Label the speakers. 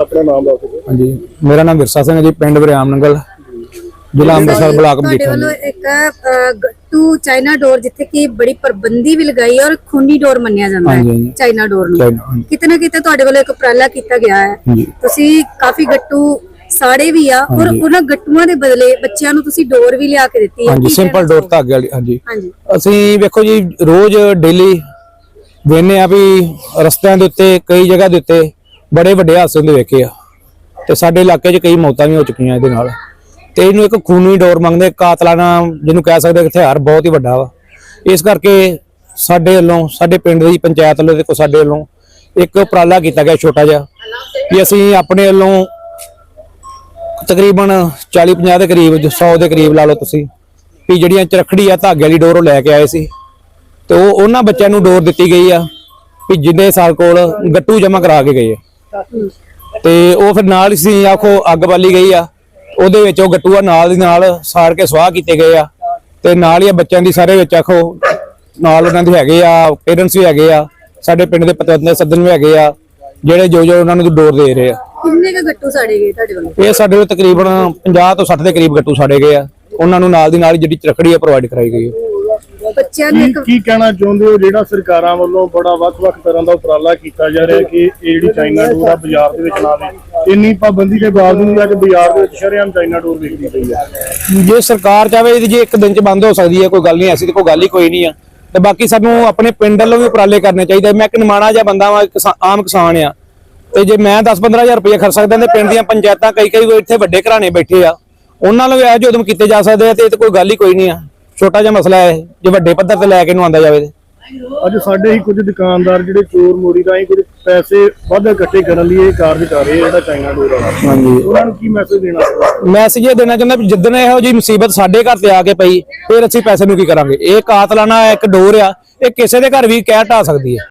Speaker 1: ਆਪਣਾ ਨਾਮ ਦੱਸ ਦਿਓ
Speaker 2: ਹਾਂਜੀ ਮੇਰਾ ਨਾਮ ਵਿਰਸਾ ਸਿੰਘ ਹੈ ਜੀ ਪਿੰਡ ਬਰਿਆਮ ਨੰਗਲ ਜ਼ਿਲ੍ਹਾ ਅੰਮ੍ਰਿਤਸਰ ਬਲਾਕ
Speaker 3: ਤੁਹਾਡੇ
Speaker 2: ਮਜੀਠਾ
Speaker 3: ਵੱਲੋਂ
Speaker 2: ਜੀ
Speaker 3: ਇੱਕ ਅ, ਗੱਟੂ ਚਾਈਨਾ ਡੋਰ ਜਿੱਥੇ ਕਿ ਬੜੀ ਪਾਬੰਦੀ ਵੀ ਲਗਾਈ ਹੈ ਔਰ ਖੂਨੀ ਡੋਰ ਮੰਨਿਆ ਜਾਂਦਾ
Speaker 2: ਹਾਂਜੀ,
Speaker 3: ਹੈ
Speaker 2: ਹਾਂਜੀ।
Speaker 3: ਚਾਈਨਾ ਡੋਰ ਨੂੰ
Speaker 2: ਚਾਈਨਾ।
Speaker 3: ਕਿਤੇ ਨਾ ਕਿਤੇ ਤੁਹਾਡੇ ਵੱਲੋਂ ਇੱਕ ਉਪਰਾਲਾ ਕੀਤਾ ਗਿਆ ਹੈ
Speaker 2: ਹਾਂਜੀ
Speaker 3: ਤੁਸੀਂ ਕਾਫੀ ਗੱਟੂ ਸਾੜੇ ਵੀ ਆ ਔਰ
Speaker 2: ਹਾਂਜੀ।
Speaker 3: ਉਹਨਾਂ ਗੱਟੂਆਂ ਦੇ ਬਦਲੇ ਬੱਚਿਆਂ ਨੂੰ ਤੁਸੀਂ ਡੋਰ ਵੀ ਲਿਆ ਕੇ ਦਿੱਤੀ ਹੈ
Speaker 2: ਹਾਂਜੀ
Speaker 3: ਕੀ
Speaker 2: ਸਿੰਪਲ
Speaker 3: ਕਹਿਣਾ
Speaker 2: ਡੋਰ
Speaker 3: ਚਾਹੋਗੇ?
Speaker 2: ਧਾਗੇ ਵਾਲੀ ਹਾਂਜੀ
Speaker 3: ਹਾਂਜੀ
Speaker 2: ਅਸੀਂ ਵੇਖੋ ਜੀ ਰੋਜ਼ ਡੇਲੀ ਵੇਨੇ ਆ ਵੀ ਰਸਤਿਆਂ ਦੇ ਉੱਤੇ ਕਈ ਜਗ੍ਹਾ ਦੇ ਉੱਤੇ ਬੜੇ ਵੱਡੇ ਹਾਦਸੇ ਹੁੰਦੇ ਵੇਖੇ ਆ। ਤੇ ਸਾਡੇ ਇਲਾਕੇ 'ਚ ਕਈ ਮੌਤਾਂ ਵੀ ਹੋ ਚੁੱਕੀਆਂ ਇਹਦੇ ਨਾਲ। ਤੇ ਇਹਨੂੰ ਇੱਕ ਖੂਨੀ ਡੋਰ ਮੰਗਦੇ ਕਾਤਲਾਨਾ ਜਿਹਨੂੰ ਕਹਿ ਸਕਦੇ ਹਥਿਆਰ ਬਹੁਤ ਹੀ ਵੱਡਾ ਵਾ। ਇਸ ਕਰਕੇ ਸਾਡੇ ਵੱਲੋਂ, ਸਾਡੇ ਪਿੰਡ ਦੀ ਪੰਚਾਇਤ ਵੱਲੋਂ ਤੇ ਕੋ ਸਾਡੇ ਵੱਲੋਂ ਇੱਕ ਉਪਰਾਲਾ ਕੀਤਾ ਗਿਆ ਛੋਟਾ ਜਿਹਾ ਕਿ ਅਸੀਂ ਆਪਣੇ ਵੱਲੋਂ ਤਕਰੀਬਨ 40 50 ਦੇ ਕਰੀਬ 100 ਦੇ ਕਰੀਬ ਲਾ ਲਓ ਤੁਸੀਂ, ਵੀ ਜਿਹੜੀਆਂ ਚਰਖੜੀ ਆ ਧਾਗੇ ਵਾਲੀ ਡੋਰ ਉਹ ਲੈ ਕੇ ਆਏ ਸੀ। ਤੇ ਉਹ ਉਹਨਾਂ ਬੱਚਿਆਂ ਨੂੰ ਡੋਰ ਦਿੱਤੀ ਗਈ ਆ ਵੀ ਜਿੰਨੇ ਸਾਲ ਕੋਲ ਗੱਟੂ ਜਮਾ ਕਰਾ ਕੇ ਗਏ ਆ। ਤੇ ਉਹ ਫਿਰ ਨਾਲ ਸੀ ਆਖੋ ਅੱਗ ਬਾਲੀ ਗਈ ਆ। ਉਹਦੇ ਵਿੱਚ ਉਹ ਗੱਟੂਆ ਨਾਲ ਦੀ ਨਾਲ ਸਾੜ ਕੇ ਸਵਾਹ ਕੀਤੇ ਗਏ ਆ। ਤੇ ਨਾਲ ਹੀ ਆ ਬੱਚਿਆਂ ਦੀ ਸਾਰੇ ਵਿੱਚ ਆਖੋ ਨਾਲ ਉਹਨਾਂ ਦੇ ਹੈਗੇ ਆ ਪੇਰੈਂਟਸ ਵੀ ਹੈਗੇ ਆ। ਸਾਡੇ ਪਿੰਡ ਦੇ ਪਤਵੰਤੇ ਸੱਜਣ ਵੀ ਹੈਗੇ ਆ ਜਿਹੜੇ ਜੋ ਜੋ ਉਹਨਾਂ ਨੂੰ ਡੋਰ ਦੇ ਰਹੇ ਆ।
Speaker 3: ਕਿੰਨੇ ਕੁ ਗੱਟੂ ਸਾੜੇ ਗਏ ਤੁਹਾਡੇ ਵੱਲੋਂ?
Speaker 2: ਇਹ ਸਾਡੇ ਕੋਲ ਤਕਰੀਬਨ 50 ਤੋਂ 60 ਦੇ ਕਰੀਬ ਗੱਟੂ ਸਾੜੇ ਗਏ ਆ। ਉਹਨਾਂ ਨੂੰ ਨਾਲ ਦੀ ਨਾਲ ਜਿਹੜੀ ਚਰਖੜੀ ਆ ਪ੍ਰੋਵਾਈਡ ਕਰਾਈ ਗਈ ਹੈ
Speaker 3: ਬੱਚਿਆਂ ਨੂੰ
Speaker 1: ਕੀ
Speaker 3: ਇੱਕ
Speaker 1: ਕੀ ਕਹਿਣਾ ਚਾਹੁੰਦੇ ਹੋ? ਜਿਹੜਾ ਸਰਕਾਰਾਂ ਵੱਲੋਂ ਬੜਾ ਵੱਖ-ਵੱਖ ਤਰ੍ਹਾਂ ਦਾ ਉਪਰਾਲਾ ਕੀਤਾ ਜਾ ਰਿਹਾ ਕਿ ਇਹ ਜਿਹੜੀ ਚਾਈਨਾ ਡੋਰ ਆ ਬਾਜ਼ਾਰ ਦੇ ਵਿੱਚ ਨਾ ਵੇ ਇੰਨੀ ਪਾਬੰਦੀ ਦੇ ਬਾਵਜੂਦ ਵੀ ਅੱਜ ਬਾਜ਼ਾਰ ਦੇ ਵਿੱਚ ਸ਼ਰੇਆਮ ਚਾਈਨਾ ਡੋਰ ਵਿਕਦੀ ਪਈ ਹੈ
Speaker 2: ਜੇ ਸਰਕਾਰ ਚਾਹੇ ਇਹਦੀ ਜੇ ਇੱਕ ਦਿਨ ਚ ਬੰਦ ਹੋ ਸਕਦੀ ਹੈ ਕੋਈ ਗੱਲ ਨਹੀਂ ਐਸੀ ਤੇ ਕੋਈ ਗੱਲ ਹੀ ਕੋਈ ਨਹੀਂ ਆ। ਤੇ ਬਾਕੀ ਸਾਨੂੰ ਆਪਣੇ ਪਿੰਡ ਵੱਲੋਂ ਵੀ ਉਪਰਾਲੇ ਕਰਨੇ ਚਾਹੀਦੇ ਮੈਂ ਇੱਕ ਨਿਮਾਣਾ ਜਿਹਾ ਬੰਦਾ ਵਾਂ ਆਮ ਕਿਸਾਨ ਆ। ਤੇ ਜੇ ਮੈਂ 10-15000 ਰੁਪਏ ਖਰਚ ਸਕਦਾ ਤੇ ਪਿੰਡ ਦੀਆਂ ਪੰਚਾਇਤਾਂ ਕਈ ਕਈ ਇੱਥੇ ਵੱਡੇ ਘਰਾਣੇ ਬੈਠੇ ਆ। ਉਹਨਾਂ ਨੂੰ ਵੀ ਇਹੋ ਜਿਹੇ ਉਦਮ ਕੀਤੇ ਜਾ ਸਕਦੇ ਆ ਤੇ ਇਹ ਤੇ ਕੋਈ ਗੱਲ ਹੀ ਕੋਈ ਨਹੀਂ ਆ। ਛੋਟਾ ਜਿਹਾ ਮਸਲਾ ਹੈ ਜੇ ਵੱਡੇ ਪੱਧਰ ਤੇ ਲੈ ਕੇ ਨੂੰ ਆਂਦਾ ਜਾਵੇ ਤੇ।
Speaker 1: ਅੱਜ ਸਾਡੇ ਹੀ ਕੁਝ ਦੁਕਾਨਦਾਰ ਜਿਹੜੇ ਚੋਰ ਮੋਰੀ ਰਾਹੀਂ ਕੁਝ ਪੈਸੇ ਵੱਧ ਇਕੱਠੇ ਕਰਨ ਲਈ ਇਹ ਕਾਰਜ ਕਰ ਰਹੇ ਆ ਜਿਹੜਾ ਚਾਈਨਾ ਡੋਰ ਵਾਲਾ।
Speaker 2: ਹਾਂਜੀ।
Speaker 1: ਉਹਨਾਂ ਨੂੰ ਕੀ ਮੈਸੇਜ ਦੇਣਾ
Speaker 2: ਮੈਸੇਜ ਇਹ ਦੇਣਾ ਚਾਹੁੰਦਾ ਵੀ ਜਿੱਦਣ ਇਹੋ ਜੀ ਮੁਸੀਬਤ ਸਾਡੇ ਘਰ ਤੇ ਆ ਕੇ ਪਈ ਫਿਰ ਅਸੀਂ ਪੈਸੇ ਨੂੰ ਕੀ ਕਰਾਂਗੇ? ਇਹ ਕਾਤਲਾਨਾ ਇੱਕ ਡੋਰ ਆ ਇਹ ਕਿਸੇ ਦੇ ਘਰ ਵੀ ਕਹਿ ਢਾ ਸਕਦੀ ਹੈ।